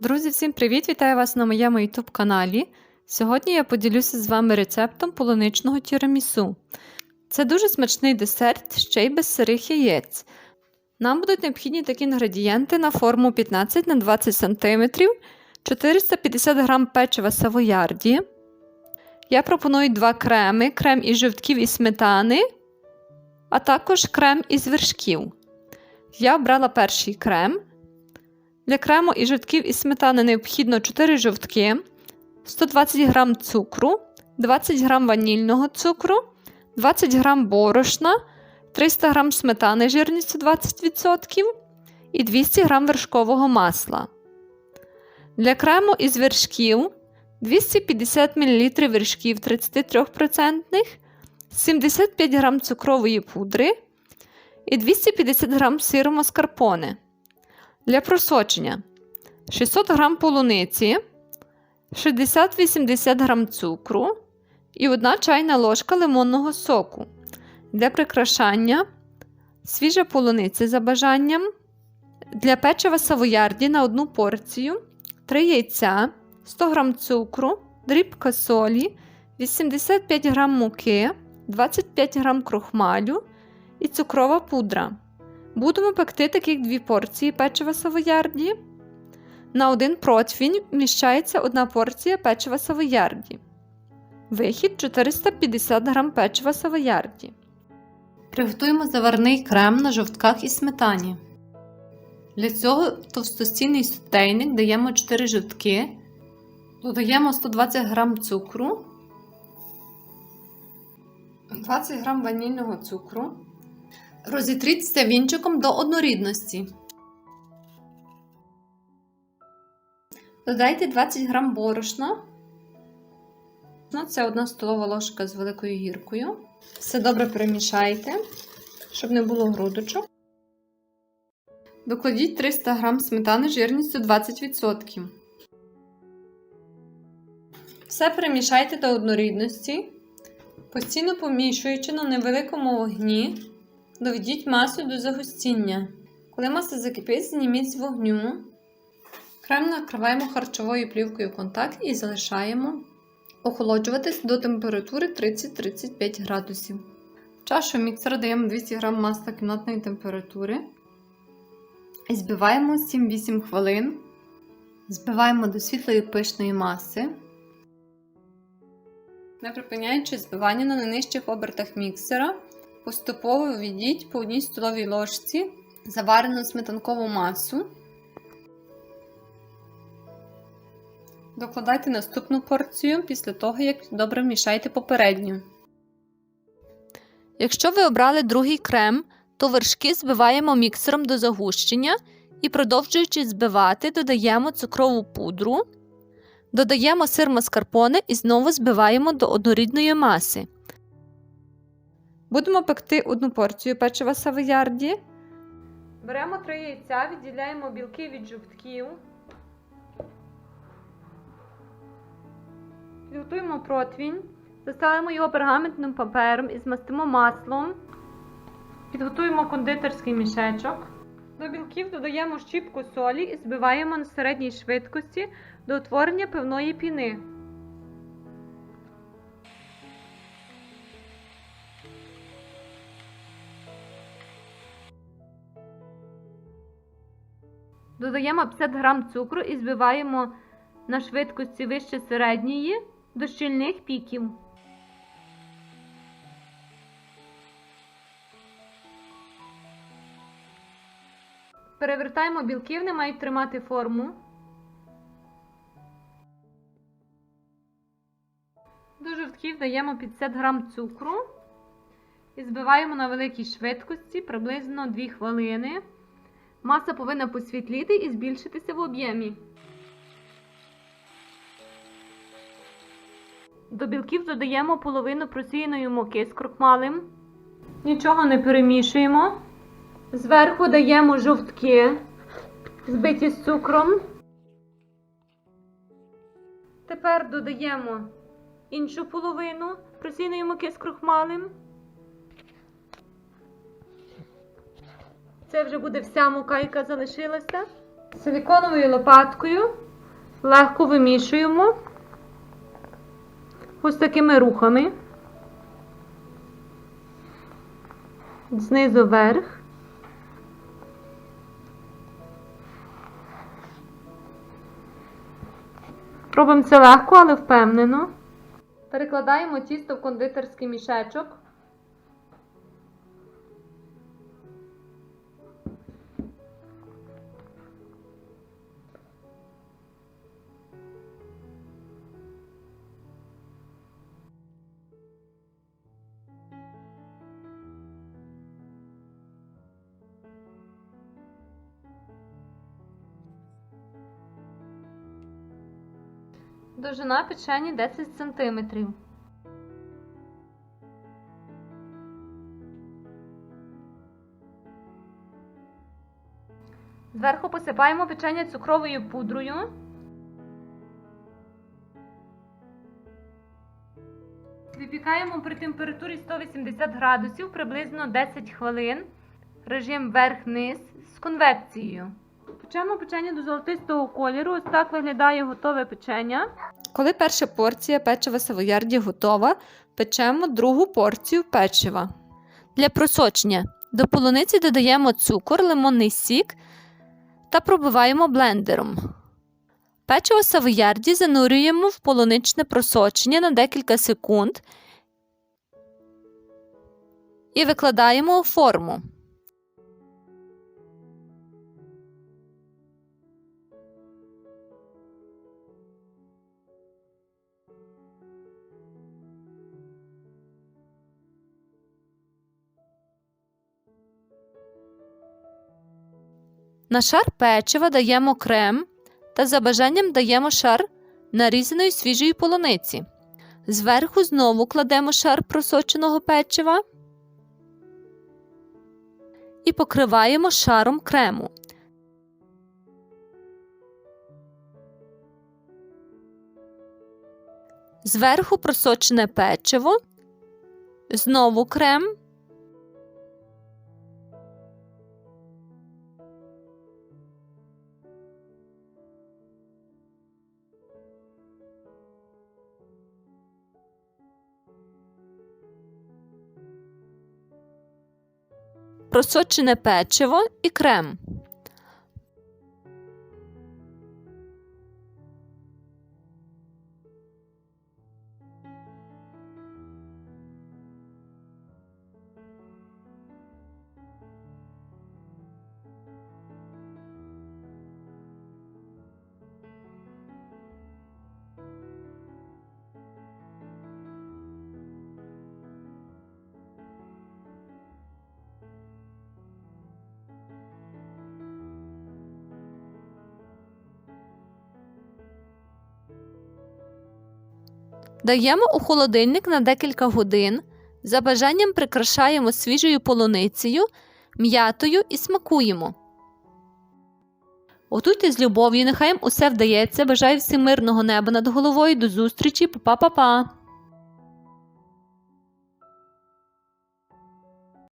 Друзі, всім привіт! Вітаю вас на моєму YouTube каналі. Сьогодні я поділюся з вами рецептом полуничного тірамісу. Це дуже смачний десерт ще й без сирих яєць. Нам будуть необхідні такі інгредієнти на форму 15 на 20 см, 450 г печива савоярді. Я пропоную два креми: крем із жовтків і сметани, а також крем із вершків. Я обрала перший крем. Для крему і жовтків із сметани необхідно 4 жовтки, 120 г цукру, 20 г ванільного цукру, 20 г борошна, 300 г сметани жирністю 20% і 200 г вершкового масла. Для крему із вершків 250 мл вершків 33%, 75 г цукрової пудри і 250 г сиру маскарпоне. Для просочення 600 г полуниці, 60-80 г цукру і 1 чайна ложка лимонного соку. Для прикрашання свіжа полуниця за бажанням. Для печива савоярді на одну порцію 3 яйця, 100 г цукру, дрібка солі, 85 г муки, 25 г крохмалю і цукрова пудра. Будемо пекти таких дві порції печива савоярді. На один противінь вміщається одна порція печива савоярді. Вихід 450 г печива савоярді. Приготуємо заварний крем на жовтках і сметані. Для цього в товстостійний сотейник даємо 4 жовтки, додаємо 120 г цукру, 20 г ванільного цукру. Розітріть стевінчиком до однорідності. Додайте 20 г борошна. Ну, Це одна столова ложка з великою гіркою. Все добре перемішайте, щоб не було грудочок. Докладіть 300 г сметани жирністю 20%. Все перемішайте до однорідності, постійно помішуючи на невеликому вогні. Доведіть масу до загустіння. Коли маса закипить, зніміть з вогню. Крем накриваємо харчовою плівкою контакт і залишаємо охолоджуватись до температури 30-35 градусів. В чашу міксера даємо 200 г масла кімнатної температури. І збиваємо 7-8 хвилин. Збиваємо до світлої пишної маси. Не припиняючи збивання на найнижчих обертах міксера. Поступово введіть по одній столовій ложці заварену сметанкову масу. Докладайте наступну порцію після того, як добре вмішаєте попередню. Якщо ви обрали другий крем, то вершки збиваємо міксером до загущення і, продовжуючи збивати, додаємо цукрову пудру, додаємо сир маскарпоне і знову збиваємо до однорідної маси. Будемо пекти одну порцію печива савоярді. Беремо три яйця, відділяємо білки від жовтків. Підготуємо противінь, заставимо його пергаментним папером і змастимо маслом. Підготуємо кондитерський мішечок. До білків додаємо щіпку солі і збиваємо на середній швидкості до утворення пивної піни. Додаємо 50 г цукру і збиваємо на швидкості вище середньої до щільних піків. Перевертаємо білки, вони мають тримати форму. До жовтків даємо 50 г цукру і збиваємо на великій швидкості приблизно 2 хвилини. Маса повинна посвітліти і збільшитися в об'ємі. До білків додаємо половину просіяної муки з крохмалем. Нічого не перемішуємо. Зверху даємо жовтки, збиті з цукром. Тепер додаємо іншу половину просіяної муки з крохмалем. Це вже буде вся мука, яка залишилася. Силіконовою лопаткою легко вимішуємо ось такими рухами. Знизу вверх. Робимо це легко, але впевнено. Перекладаємо тісто в кондитерський мішечок. Довжина печені 10 см. Зверху посипаємо печення цукровою пудрою. Випікаємо при температурі 180 градусів приблизно 10 хвилин. Режим верх-низ з конвекцією. Печемо печення до золотистого кольору. Ось так виглядає готове печення. Коли перша порція печива савоярді готова, печемо другу порцію печива. Для просочення до полуниці додаємо цукор, лимонний сік та пробиваємо блендером. Печиво савоярді занурюємо в полуничне просочення на декілька секунд і викладаємо у форму. На шар печива даємо крем та за бажанням даємо шар нарізаної свіжої полуниці. Зверху знову кладемо шар просоченого печива і покриваємо шаром крему. Зверху просочене печиво, знову крем. Просочене печиво і крем. Даємо у холодильник на декілька годин. За бажанням прикрашаємо свіжою полуницею, м'ятою і смакуємо. Готуйте з любов'ю, нехай усе вдається. Бажаю всім мирного неба над головою. До зустрічі, Па-па-па-па!